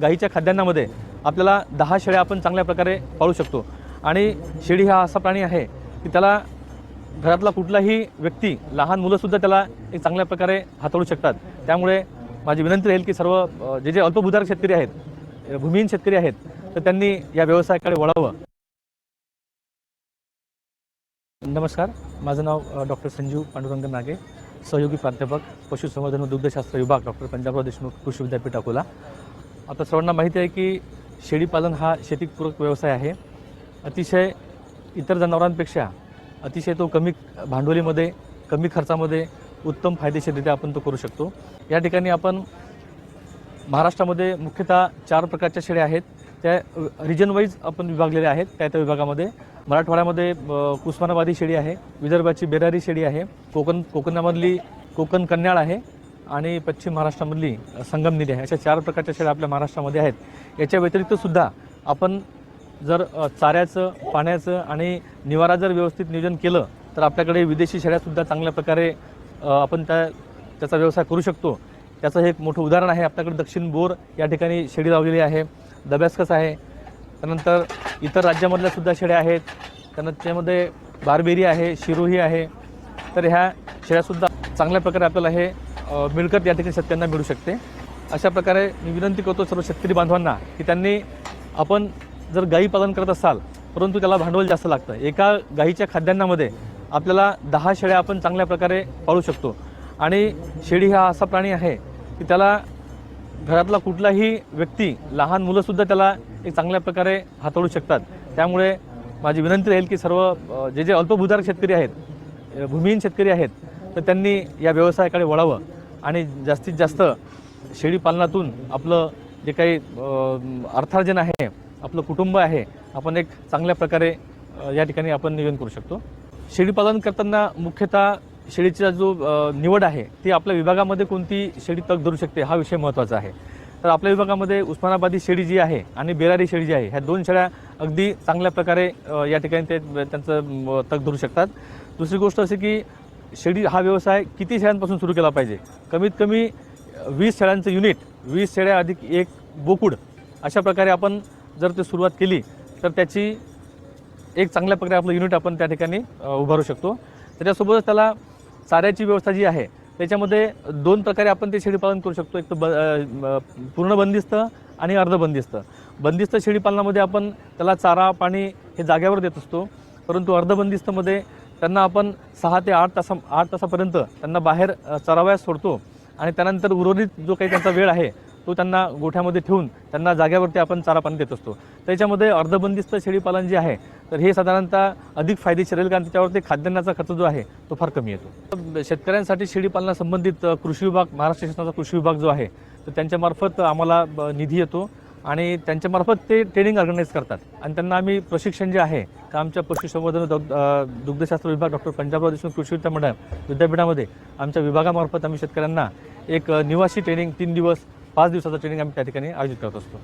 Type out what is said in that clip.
गाईच्या खाद्यान्नामध्ये आपल्याला दहा शेळ्या आपण चांगल्या प्रकारे पाळू शकतो. आणि शेळी हा असा प्राणी आहे की त्याला घरातला कुठलाही व्यक्ती लहान मुलंसुद्धा त्याला एक चांगल्या प्रकारे हाताळू शकतात. त्यामुळे माझी विनंती राहील की सर्व जे जे अल्पभूधारक शेतकरी आहेत भूमिहीन शेतकरी आहेत तर त्यांनी या व्यवसायाकडे वळावं. नमस्कार. माझं नाव डॉक्टर संजीव पांडुरंग नागे सहयोगी प्राध्यापक पशुसंवर्धन व दुग्धशास्त्र विभाग डॉक्टर पंजाबराव देशमुख कृषी विद्यापीठ अकोला. आता सर्वांना माहिती आहे की शेळीपालन हा शेतीपूरक व्यवसाय आहे. अतिशय इतर जनावरांपेक्षा अतिशय तो कमी भांडवलीमध्ये कमी खर्चामध्ये उत्तम फायदेशीररित्या आपण तो करू शकतो. या ठिकाणी आपण महाराष्ट्रामध्ये मुख्यतः चार प्रकारच्या शेळ्या आहेत. त्या रिजन वाईज आपण विभागलेल्या आहेत. त्या त्या विभागामध्ये मराठवाड्यामध्ये उस्मानाबादी शेळी आहे विदर्भाची बेरारी शेळी आहे कोकण कोकणामधली कोकण कन्याळ आहे आणि पश्चिम महाराष्ट्रामधली संगमनिधी संगमनेरी आहे. अशा चार प्रकारच्या शेळ्या आपल्या महाराष्ट्रामध्ये आहेत. याच्या व्यतिरिक्त सुद्धा आपण जर चाऱ्याचं पाण्याचं आणि निवारा जर व्यवस्थित नियोजन केलं तर आपल्याकडे विदेशी शेळ्यासुद्धा चांगल्या प्रकारे आपण त्या त्याचा व्यवसाय करू शकतो. त्याचं हे एक मोठं उदाहरण आहे. आपल्याकडे दक्षिण बोर या ठिकाणी शेळी लावलेली आहे. दब्यास्कस आहे. त्यानंतर इतर राज्यामधल्यासुद्धा शेळ्या आहेत. त्यानंतर त्यामध्ये बारबेरी आहे शिरोही आहे. तर ह्या शेळ्यासुद्धा चांगल्या प्रकारे आपल्याला हे मिळकत या ठिकाणी शेतकऱ्यांना मिळू शकते. अशा प्रकारे मी विनंती करतो सर्व शेतकरी बांधवांना की त्यांनी आपण जर गाई पालन करत असाल परंतु त्याला भांडवल जास्त लागतं. एका गाईच्या खाद्यान्नामध्ये आपल्याला दहा शेळ्या आपण चांगल्या प्रकारे पाळू शकतो. आणि शेळी हा असा प्राणी आहे की त्याला घरातला कुठलाही व्यक्ती लहान मुलंसुद्धा त्याला एक चांगल्या प्रकारे हाताळू शकतात. त्यामुळे माझी विनंती राहील की सर्व जे जे अल्पभूधारक शेतकरी आहेत भूमिहीन शेतकरी आहेत तर त्यांनी या व्यवसायाकडे वळावं आणि जास्तीत जास्त शेळीपालनातून आपलं जे काही अर्थार्जन आहे आपलं कुटुंब आहे आपण एक चांगल्या प्रकारे या ठिकाणी आपण नियोजन करू शकतो. शेळीपालन करताना मुख्यतः शेळीचा जो निवड आहे ती आपल्या विभागामध्ये कोणती शेळी तग धरू शकते हा विषय महत्त्वाचा आहे. तर आपल्या विभागामध्ये उस्मानाबादी शेळी जी आहे आणि बेरारी शेळी जी आहे ह्या दोन शेळ्या अगदी चांगल्या प्रकारे या ठिकाणी ते त्यांचं तग धरू शकतात. दुसरी गोष्ट अशी की शेळी हा व्यवसाय किती शेळ्यांपासून सुरू केला पाहिजे? कमीत कमी वीस शेळ्यांचं युनिट वीस शेळ्या अधिक एक बोकुड अशा प्रकारे आपण जर ते सुरुवात केली तर त्याची एक चांगल्या प्रकारे आपलं युनिट आपण त्या ठिकाणी उभारू शकतो. त्याच्यासोबतच त्याला चाऱ्याची व्यवस्था जी आहे त्याच्यामध्ये दोन प्रकारे आपण ते शेळीपालन करू शकतो. एक तर ब पूर्ण बंदिस्त आणि अर्धबंदिस्त बंदिस्त. शेळीपालनामध्ये आपण त्याला चारा पाणी हे जाग्यावर देत असतो परंतु अर्धबंदिस्तमध्ये त्यांना आपण सहा ते आठ तासा आठ तासापर्यंत त्यांना बाहेर चरावयास सोडतो. आणि त्यानंतर उर्वरित जो काही त्यांचा वेळ आहे तो त्यांना गोठ्यामध्ये ठेवून त्यांना जाग्यावरती आपण चारा पाणी देत असतो. त्याच्यामध्ये अर्धबंदिस्त शेळीपालन जे आहे तर हे साधारणतः अधिक फायदेशीर राहील कारण त्याच्यावरती खाद्यान्नाचा खर्च जो आहे तो फार कमी येतो. शेतकऱ्यांसाठी शेळीपालनासंबंधित कृषी विभाग महाराष्ट्र शासनाचा कृषी विभाग जो आहे तर त्यांच्यामार्फत आम्हाला ब- निधी येतो. आणि त्यांच्यामार्फत ते ट्रेनिंग ऑर्गनाईज करतात. आणि त्यांना आम्ही प्रशिक्षण जे आहे तर आमच्या पशुसंवर्धन दुग्ध दुग्धशास्त्र विभाग डॉक्टर पंजाबराव देशमुख कृषी विद्यापीठा विद्यापीठामध्ये आमच्या विभागामार्फत आम्ही शेतकऱ्यांना एक निवासी ट्रेनिंग तीन दिवस पाच दिवसाचं ट्रेनिंग आम्ही त्या ठिकाणी आयोजित करत असतो.